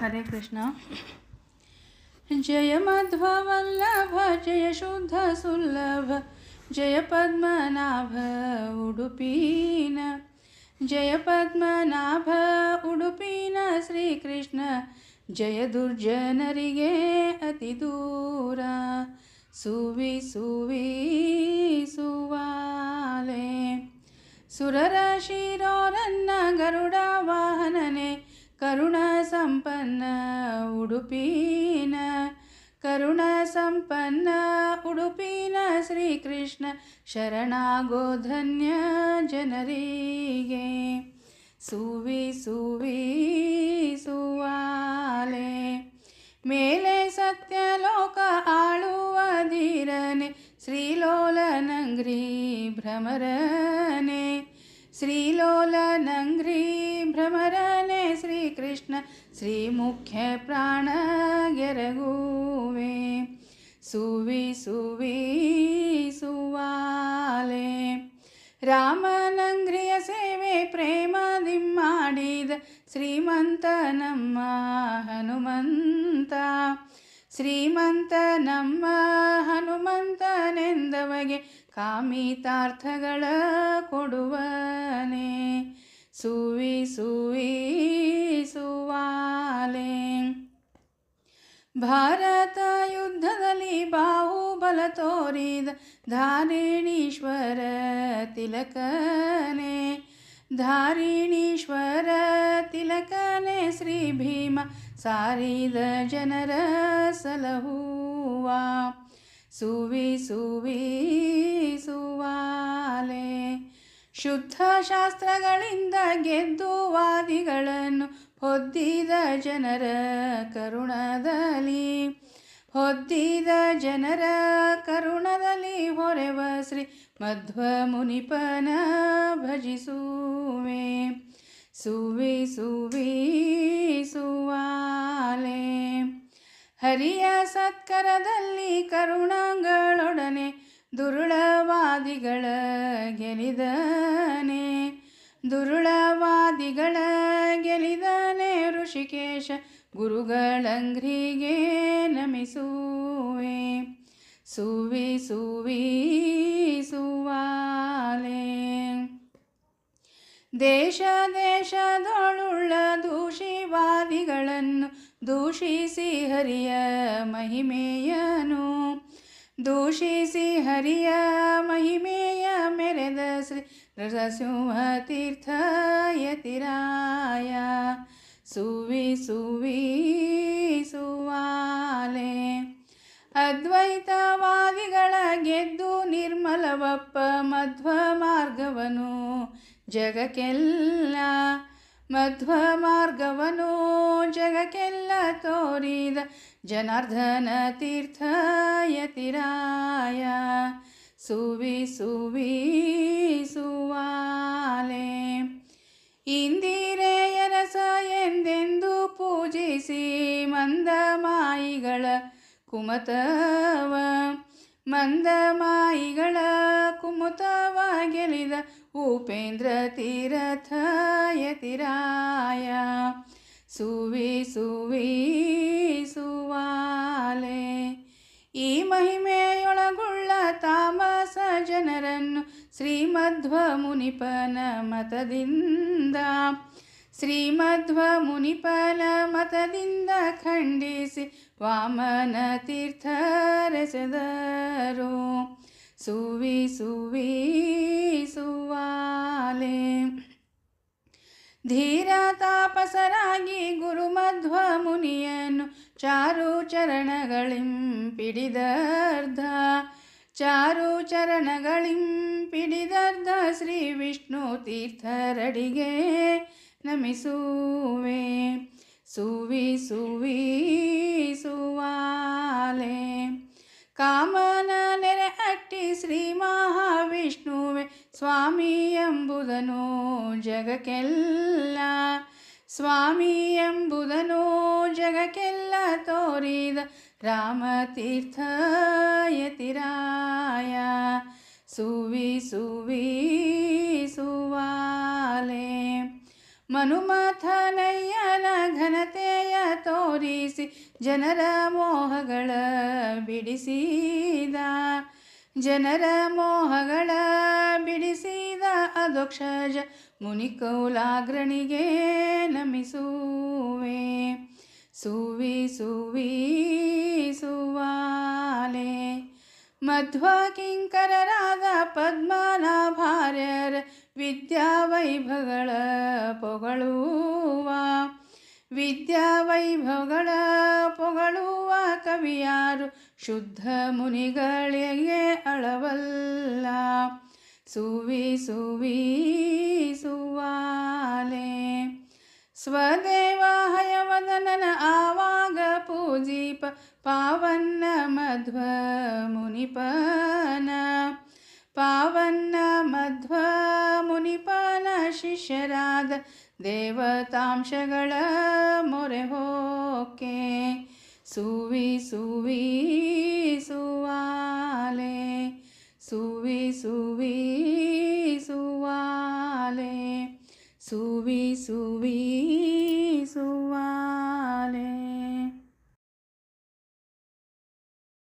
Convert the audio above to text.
ಹರೇ ಕೃಷ್ಣ ಜಯ ಮಧ್ವವಲ್ಲಭ ಜಯ ಶುದ್ಧ ಸುಲ್ಲಭ ಜಯ ಪದ್ಮನಾಭ ಉಡುಪೀನ ಜಯ ಪದ್ಮನಾಭ ಉಡುಪಿನ ಶ್ರೀಕೃಷ್ಣ ಜಯ ದುರ್ಜನರಿಗೆ ಅತಿ ದೂರ ಸುವಿ ಸುವಿ ಸುವಾಲೆ ಸುರರ ಶಿರೋರನ್ನ ಗರುಡ ವಾಹನನೆ ಕರುಣ ಸಂಪನ್ನ ಉಡುಪಿನ ಕರುಣ ಸಂಪನ್ನ ಉಡುಪಿನ ಶ್ರೀಕೃಷ್ಣ ಶರಣಾಗೋಧನ್ಯ ಜನರಿಗೆ ಸುವಿ ಸುವಿ ಸುವಾಲೆ ಮೇಲೆ ಸತ್ಯಲೋಕ ಆಳುವ ಧೀರನೆ ಶ್ರೀಲೋಲನಂಗ್ರಿ ಭ್ರಮರನೆ ಶ್ರೀಲೋಲನಂಗ್ರಿ ಭ್ರಮರನೆ ಶ್ರೀಕೃಷ್ಣ ಶ್ರೀ ಮುಖ್ಯ ಪ್ರಾಣ ಗೆರಗುವೆ, ಸುವಿ ಸುವಿ ಸುವಾಲೆ. ರಾಮನಂಗ್ರಿಯ ಸೇವೆ ಪ್ರೇಮದಿ ಮಾಡಿದ ಶ್ರೀಮಂತ ನಮ್ಮ ಹನುಮಂತ. ಶ್ರೀಮಂತ ನಮ್ಮ ಹನುಮಂತನೆಂದವಗೆ ಕಾಮಿತಾರ್ಥಗಳ ಕೊಡುವನೆ. ಸುವಿ ಸುವಿ ಸುವಾಲೆ ಭಾರತ ಯುದ್ಧದಲ್ಲಿ ಬಾಹುಬಲ ತೋರಿದ ಧಾರಿಣೀಶ್ವರ ತಿಲಕನೆ ಧಾರಿಣೀಶ್ವರ ತಿಲಕನೆ ಶ್ರೀ ಭೀಮ ಸಾರಿದ ಜನರ ಸಲಹುವ ಸುವಿ ಸುವಿ ಸುವಾಲೆ ಶುದ್ಧ ಶಾಸ್ತ್ರಗಳಿಂದ ಗೆದ್ದು ವಾದಿಗಳನ್ನು ಹೊದ್ದಿದ ಜನರ ಕರುಣದಲ್ಲಿ, ಹೊದ್ದಿದ ಜನರ ಕರುಣದಲ್ಲಿ ಹೊರೆವ ಶ್ರೀ ಮಧ್ವ ಮುನಿಪನ ಭಜಿಸುವೆ. ಸುವಿ ಸುವಿ, ಸುವಾಲೆ, ಹರಿಯ ಸತ್ಕರದಲ್ಲಿ ಕರುಣಗಳೊಡನೆ ದುರುಳವಾದಿಗಳ ಗೆಲಿದನೆ ದುರುಳವಾದಿಗಳ ಗೆಲಿದನೆ ಋಷಿಕೇಶ ಗುರುಗಳಂಗ್ರಿಗೆ ನಮಿಸುವೆ. ಸುವಿ ಸುವಿ ಸುವಾಲೆ. ದೇಶ ದೇಶದೊಳುಳ್ಳ ದೂಷಿವಾದಿಗಳನ್ನು ದೂಷಿಸಿ ಹರಿಯ ಮಹಿಮೆಯನು. ದೂಷಿಸಿ ಹರಿಯ ಮಹಿಮೆಯ ಮೆರೆದ ಶ್ರೀ ನರಸಿಂಹ ತೀರ್ಥ ಯತಿರಾಯ. ಸುವಿ ಸುವಿ ಸುವಾಲೆ. ಅದ್ವೈತವಾದಿಗಳ ಗೆದ್ದು ನಿರ್ಮಲವಪ್ಪ ಮಧ್ವ ಮಾರ್ಗವನು. ಜಗಕ್ಕೆಲ್ಲ ಮಧ್ವ ಮಾರ್ಗವನು ಜಗಕ್ಕೆಲ್ಲ ತೋರಿದ ಜನಾರ್ದನ ತೀರ್ಥ ಯತಿರಾಯ. ಸುವಿ ಸುವಿ ಸುವಾಲೆ. ಇಂದಿರೇಯರಸ ಎಂದೆಂದು ಪೂಜಿಸಿ ಮಂದಮಾಯಿಗಳ ಕುಮತವ. ಮಂದಮಾಯಿಗಳ ಕುಮತವ ಗೆಲಿದ ಯತಿರಾಯ ಸುವಿ ಸುವಿ, ಸುವಾಲೆ. ಈ ಮಹಿಮೆಯೊಳಗುಳ್ಳ ತಾಮಸ ಜನರನ್ನು ಶ್ರೀಮಧ್ವ ಮುನಿಪನ ಮತದಿಂದ ಶ್ರೀಮಧ್ವ ಮುನಿಪನ ಮತದಿಂದ ಖಂಡಿಸಿ ವಾಮನ ತೀರ್ಥರೆಸೆದರು. ಸುವಿ ಸುವಿ ಧೀರ ತಾಪಸರಾಗಿ ಗುರುಮಧ್ವ ಮುನಿಯನ್ನು ಚಾರು ಚರಣಗಳಿಂಪಿಡಿದರ್ಧ ಚಾರು ಚರಣಗಳಿಂಪಿಡಿದರ್ಧ ಶ್ರೀ ವಿಷ್ಣು ತೀರ್ಥರಡಿಗೆ ನಮಿಸುವೆ. ಸುವಿ ಸುವಿ ಸುವಾಲೆ ಕಾಮನ ಎಂಬುದನು ಜಗಕ್ಕೆಲ್ಲ. ಸ್ವಾಮಿ ಎಂಬುದನು ಜಗಕ್ಕೆಲ್ಲ ತೋರಿದ ರಾಮತೀರ್ಥ ಯತಿರಾಯ. ಸುವಿ ಸುವಿ ಸುವಾಲೆ. ಮನುಮಥನಯ್ಯನ ಘನತೆಯ ತೋರಿಸಿ ಜನರ ಮೋಹಗಳ ಬಿಡಿಸಿದ. ಜನರ ಮೋಹಗಳ ಅಧೋಕ್ಷಜ ಮುನಿಕೌಲಾಗ್ರಣಿಗೆ ನಮಿಸುವೆ. ಸುವಿ ಸುವಿ, ಸುವಾಲೆ. ಮಧ್ವ ಕಿಂಕರರಾದ ಪದ್ಮನಾಭಾರ್ಯರ ವಿದ್ಯಾವೈಭವಗಳ ಪೊಗಳುವ. ವಿದ್ಯಾವೈಭವಗಳ ಪೊಗಳುವ ಕವಿಯಾರು ಶುದ್ಧ ಮುನಿಗಳಿಗೆ ಅಳವಲ್ಲ. ಸುವಿ ಸುವಿ ಸುವಾಲೆ ಸ್ವದೇವ ಹಯವದನನ ಆವಾಗ ಪೂಜಿಪ ಪಾವನ್ನ ಮಧ್ವ ಮುನಿಪನ ಪಾವನ್ನ ಮಧ್ವ ಮುನಿಪನ ಶಿಷ್ಯರಾದ ದೇವತಾಂಶಗಳ ಮೊರೆ ಹೋಕೆ ಸುವಿ ಸುವಿ ಸುವಾಲೆ ಸುವಿ ಸುವಿ ಸುವಾಲೆ ಸುವಿ ಸುವಿ